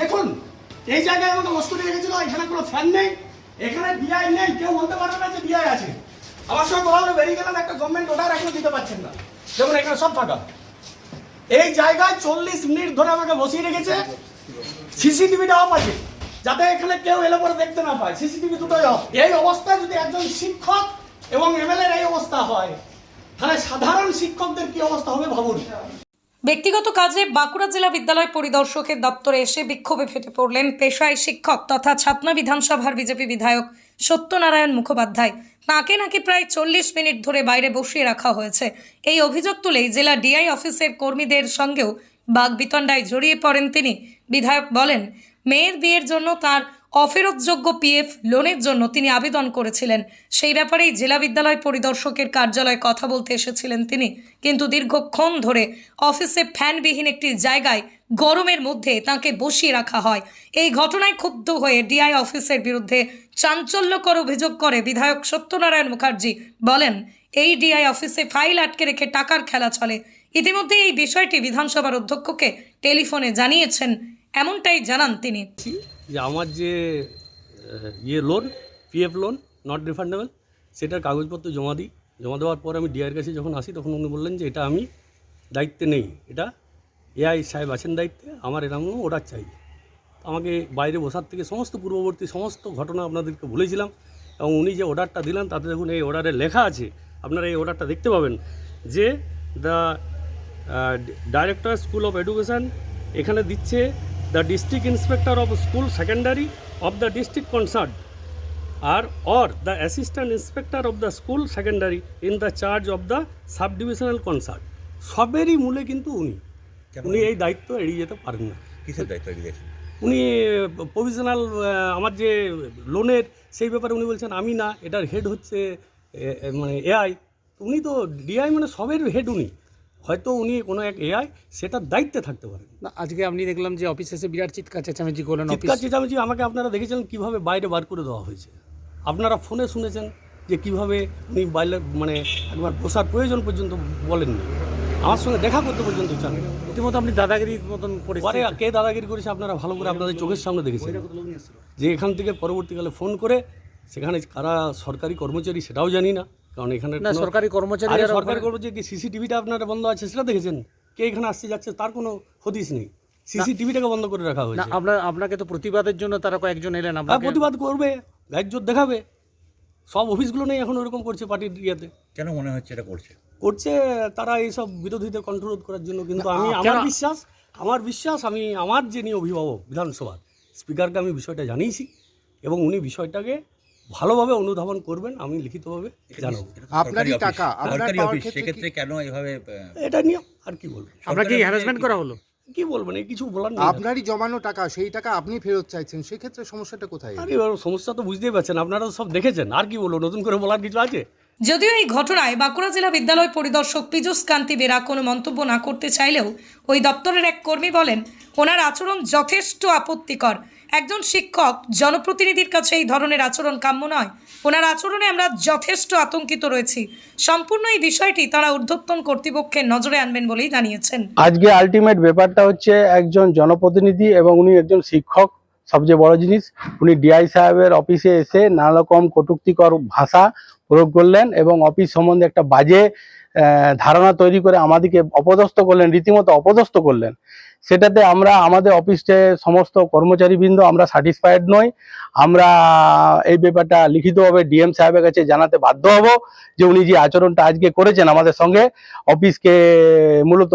দেখুন, এই জায়গায় আমাকে মস্কুটি রেখেছিল এখানে কোনো ফ্যান নেই, এখানে ডিআই নেই, কেউ বলতে পারবে না যে বিআই আছে। আমার সঙ্গে বলে বেরিয়ে গেলাম, একটা গভর্নমেন্ট অর্ডার এখনও দিতে পারছেন না। যেমন এখানে সব ফাঁকা। এই জায়গায় চল্লিশ মিনিট ধরে আমাকে বসিয়ে রেখেছে সিসিটিভিটা অফ আছে, যাতে এখানে কেউ এলে পরে দেখতে না পায়। সিসিটিভি দুটোই অফ এই অবস্থায় যদি একজন শিক্ষক এবং এমএলএর এই অবস্থা হয়, তাহলে সাধারণ শিক্ষকদের কি অবস্থা হবে ভাবুন? ব্যক্তিগত কাজে বাঁকুড়া জেলা বিদ্যালয় পরিদর্শকের দপ্তরে এসে বিক্ষোভে ফেটে পড়লেন পেশায় শিক্ষক তথা ছাতনা বিধানসভার বিজেপি বিধায়ক সত্যনারায়ণ মুখোপাধ্যায়। তাঁকে নাকি প্রায় চল্লিশ মিনিট ধরে বাইরে বসিয়ে রাখা হয়েছে। এই অভিযোগ তুলেই জেলা ডিআই অফিসের কর্মীদের সঙ্গেও বাগবিতণ্ডায় জড়িয়ে পড়েন তিনি। বিধায়ক বলেন, মেয়ের বিয়ের জন্য তার অফেরতযোগ্য পিএফ লোনের জন্য তিনি আবেদন করেছিলেন। সেই ব্যাপারেই জেলা বিদ্যালয় পরিদর্শকের কার্যালয়ে কথা বলতে এসেছিলেন তিনি। কিন্তু দীর্ঘক্ষণ ধরে অফিসে ফ্যানবিহীন একটি জায়গায় গরমের মধ্যে তাকে বসিয়ে রাখা হয়। এই ঘটনায় ক্ষুব্ধ হয়ে ডিআই অফিসের বিরুদ্ধে চাঞ্চল্যকর অভিযোগ করে বিধায়ক সত্যনারায়ণ মুখার্জি বলেন, এই ডিআই অফিসে ফাইল আটকে রেখে টাকার খেলা চলে। ইতিমধ্যে এই বিষয়টি বিধানসভার অধ্যক্ষকে টেলিফোনে জানিয়েছেন। এমনটাই জানান তিনি। যে আমার যে ইয়ে loan PF loan not refundable সেটার কাগজপত্র জমা দিই। জমা দেওয়ার পর আমি ডিআইয়ের কাছে যখন আসি, তখন উনি বললেন যে, এটা আমি দায়িত্বে নেই। এটা এআই সাহেব আছেন দায়িত্বে, আমার এরকম অর্ডার চাই। আমাকে বাইরে বসার থেকে সমস্ত পূর্ববর্তী সমস্ত ঘটনা আপনাদেরকে বলেছিলাম এবং উনি যে অর্ডারটা দিলেন, তাতে দেখুন এই অর্ডারে লেখা আছে, আপনারা এই অর্ডারটা দেখতে পাবেন যে the director school of education এখানে দিচ্ছে the district inspector of school secondary of the district concerned R or the assistant inspector of the school secondary in the charge of the sub divisional concerned সবেরই মূলে কিন্তু উনি? উনি এই দায়িত্ব এড়িয়ে যেতে পারেন না। কিসের দায়িত্ব দিয়েছেন উনি প্রভিশনাল আমার যে লোনের সেই ব্যাপারে উনি বলছেন আমি না এটার হেড হচ্ছে মানে এআই উনি তো ডিআই মানে সবের হেড উনি। হয়তো উনি কোনো এক এআই সেটার দায়িত্বে থাকতে পারেন। না আজকে আপনি দেখলাম যে অফিসে এসে বিরাট চিৎকার চেঁচামেচি করলেন অফিস চিৎকার চেঁচামেচি আমাকে আপনারা দেখেছিলেন কীভাবে বাইরে বার করে দেওয়া হয়েছে। আপনারা ফোনে শুনেছেন যে কীভাবে উনি বাইরে মানে একবার বসার প্রয়োজন পর্যন্ত বলেননি আমার সঙ্গে দেখা করতে পর্যন্ত চান রীতিমতো আপনি দাদাগিরির মতন পরিস্থিতি কে দাদাগিরি করেছে আপনারা ভালো করে আপনাদের চোখের সামনে দেখেছেন। যে এখান থেকে পরবর্তীকালে ফোন করে সেখানে কারা সরকারি কর্মচারী সেটাও জানি না। কারণ এখানে না সরকারি কর্মচারী সরকারি কর্মচারী কি সিসিটিভিটা আপনারা বন্ধ আছে সেটা দেখেছেন? কে এখানে আসছে যাচ্ছে তার কোনো হদিস নেই। সিসিটিভিটাকে বন্ধ করে রাখা না হয়েছে। আপনার আপনাকে তো প্রতিবাদের জন্য তারা কয়েকজন এলেন আর আপনাকে প্রতিবাদ করবে গাইজোর দেখাবে। সব অফিসগুলো নেই এখন ওরকম করছে পার্টির ইয়েতে। কেন মনে হচ্ছে এটা করছে? করছে তারা এইসব বিরোধীদের কন্ট্রোল করার জন্য কিন্তু আমি আমার বিশ্বাস আমার বিশ্বাস আমি আমার যিনি অভিভাবক বিধানসভার স্পিকারকে আমি বিষয়টা জানিয়েছি এবং উনি বিষয়টাকে ভালোভাবে অনুধাবন করবেন আমি লিখিতভাবে জানাব। আপনারই টাকা, আপনার পাওয়ার অফিস ক্ষেত্রে সেক্ষেত্রে কেন এভাবে এটা নিয়ে আর কি বলব? আপনাকে হ্যারাসমেন্ট করা হলো? কি বলবেন এই কিছু বলার নেই। আপনারই জমানো টাকা সেই টাকা আপনি ফেরত চাইছেন সেক্ষেত্রে সমস্যাটা কোথায়? আর সমস্যা তো বুঝতেই পারছেন আপনারা তো সব দেখেছেন আর কি বলব নতুন করে বলার কিছু আছে? যদিও এই ঘটনায় বাঁকুড়া জেলা বিদ্যালয় পরিদর্শক পীযূষ কান্তি বেরা কোনো মন্তব্য না করতে চাইলেও ওই দপ্তরের এক কর্মী বলেন ওনার আচরণ যথেষ্ট আপত্তিকর। একজন শিক্ষক, জনপ্রতিনিধির কাছে এই ধরনের আচরণ কাম্য নয়। ওনার আচরণে আমরা যথেষ্ট আতঙ্কিত রয়েছি। সম্পূর্ণ এই বিষয়টি তারা ঊর্ধ্বতন কর্তৃপক্ষের নজরে আনবেন বলেই জানিয়েছেন। আজকে আলটিমেট ব্যাপারটা হচ্ছে একজন জনপ্রতিনিধি এবং উনি একজন শিক্ষক, সবচেয়ে বড় জিনিস, উনি ডিআই সাহেবের অফিসে এসে নানা রকম কটুক্তিকর ভাষা প্রয়োগ করলেন এবং অফিস সম্বন্ধে একটা বাজে ধারণা তৈরি করে আমাদেরকে অপদস্থ করলেন, রীতিমতো অপদস্থ করলেন। সেটাতে আমরা আমাদের অফিসে সমস্ত কর্মচারীবৃন্দ আমরা স্যাটিসফাইড নই। আমরা এই ব্যাপারটা লিখিতভাবে ডিএম সাহেবের কাছে জানাতে বাধ্য হব যে উনি যে আচরণটা আজকে করেছেন আমাদের সঙ্গে, অফিসকে মূলত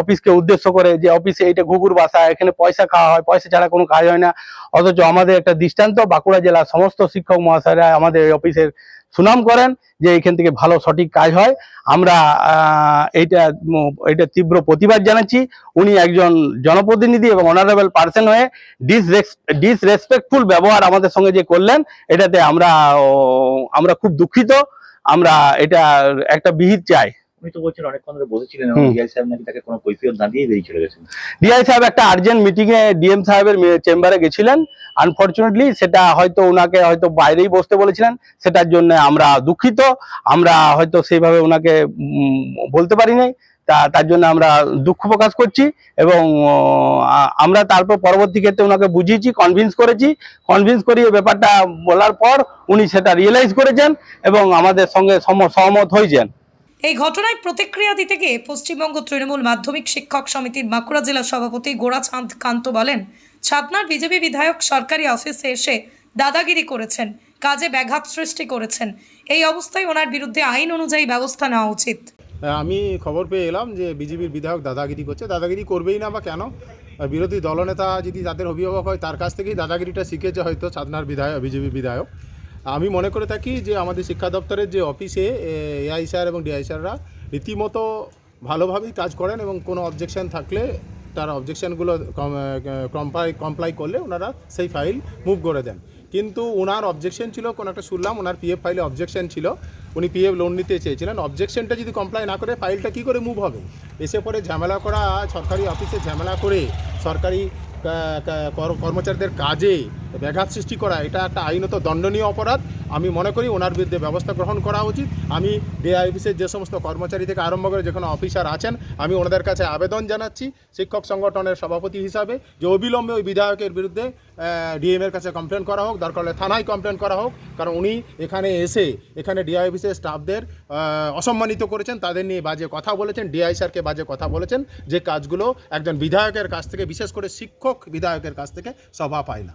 অফিসকে উদ্দেশ্য করে যে অফিসে এইটা ঘুঘুর বাসা, এখানে পয়সা খাওয়া হয়, পয়সা ছাড়া কোনো কাজ হয় না। অথচ আমাদের একটা দৃষ্টান্ত, বাঁকুড়া জেলার সমস্ত শিক্ষক মহাশয়রা আমাদের অফিসের সুনাম করেন যে এখান থেকে ভালো সঠিক কাজ হয়। আমরা এইটা এটা তীব্র প্রতিবাদ জানাচ্ছি। উনি একজন জনপ্রতিনিধি এবং অনারেবল পার্সন হয়ে ডিসরেসপেক্টফুল ব্যবহার আমাদের সঙ্গে যে করলেন, এটাতে আমরা আমরা খুব দুঃখিত। আমরা এটা একটা বিহিত চাই। উনি তো বলছেন অনেকক্ষণ ধরে বসেছিলেন ডিআই সাহেব নাকি তাকে কোনো কৈফিয়ত না দিয়ে বেরিয়ে চলে গেছেন। ডিআই সাহেব একটা আর্জেন্ট মিটিং এ ডিএম সাহেবের চেম্বারে গেছিলেন। আনফরচুনেটলি সেটা হয়তো ওনাকে হয়তো বাইরেই বসতে বলেছিলেন। সেটার জন্য আমরা দুঃখিত। আমরা হয়তো সেইভাবে ওনাকে বলতে পারি নাই। তা তার জন্য আমরা দুঃখ প্রকাশ করছি এবং আমরা তারপর পরবর্তী ক্ষেত্রে ওনাকে বুঝিয়েছি কনভিন্স করেছি। কনভিন্স করিয়ে ব্যাপারটা বলার পর উনি সেটা রিয়েলাইজ করেছেন এবং আমাদের সঙ্গে সহমত হয়েছেন। এই ঘটনায় প্রতিক্রিয়া দিতে গিয়ে পশ্চিমবঙ্গ তৃণমূল মাধ্যমিক শিক্ষক সমিতির বাঁকুড়া জেলা সভাপতি গোড়াচাঁদ কান্ত বলেন ছাতনার বিজেপি বিধায়ক সরকারি অফিসে এসে দাদাগিরি করেছেন, কাজে ব্যাঘাত সৃষ্টি করেছেন। এই অবস্থায় ওনার বিরুদ্ধে আইন অনুযায়ী ব্যবস্থা নেওয়া উচিত। আমি খবর পেয়ে এলাম যে বিজেপির বিধায়ক দাদাগিরি করছে। দাদাগিরি করবেই না বা কেন? বিরোধী দলনেতা যদি তাদের অভিভাবক হয়, তার কাছ থেকেই দাদাগিরিটা শিখেছে হয়তো সাধনার বিধায়ক বিজেপি বিধায়ক। আমি মনে করে থাকি যে আমাদের শিক্ষা দপ্তরের যে অফিসে এআই স্যার এবং ডিআই স্যাররা রীতিমতো ভালোভাবেই কাজ করেন এবং কোনো অবজেকশন থাকলে তার অবজেকশনগুলো কমপ্লাই কমপ্লাই করলে ওনারা সেই ফাইল মুভ করে দেন। কিন্তু ওনার অবজেকশন ছিল, কোনো একটা শুনলাম ওনার পিএফ ফাইলে অবজেকশন ছিল। উনি পিএফ লোন নিতে চেয়েছিলেন। অবজেকশনটা যদি কমপ্লাই না করে ফাইলটা কী করে মুভ হবে? এসে পরে ঝামেলা করা, সরকারি অফিসে ঝামেলা করে সরকারি কর্মচারীদের কাজে ব্যাঘাত সৃষ্টি করা, এটা একটা আইনত দণ্ডনীয় অপরাধ। আমি মনে করি ওনার বিরুদ্ধে ব্যবস্থা গ্রহণ করা উচিত। আমি ডিআই অফিসের যে সমস্ত কর্মচারী থেকে আরম্ভ করে যে কোনো অফিসার আছেন, আমি ওনাদের কাছে আবেদন জানাচ্ছি শিক্ষক সংগঠনের সভাপতি হিসাবে যে অবিলম্বে ওই বিধায়কের বিরুদ্ধে ডিএম এর কাছে কমপ্লেন করা হোক, দরকার হলে থানায় কমপ্লেন করা হোক, কারণ উনি এখানে এসে, এখানে ডিআই অফিসের স্টাফদের অসম্মানিত করেছেন, তাদের নিয়ে বাজে কথা বলেছেন ডিআই স্যারকে বাজে কথা বলেছেন, যে কাজগুলো একজন বিধায়কের কাছ থেকে, বিশেষ করে শিক্ষক বিধায়কের কাছ থেকে সভা পায় না।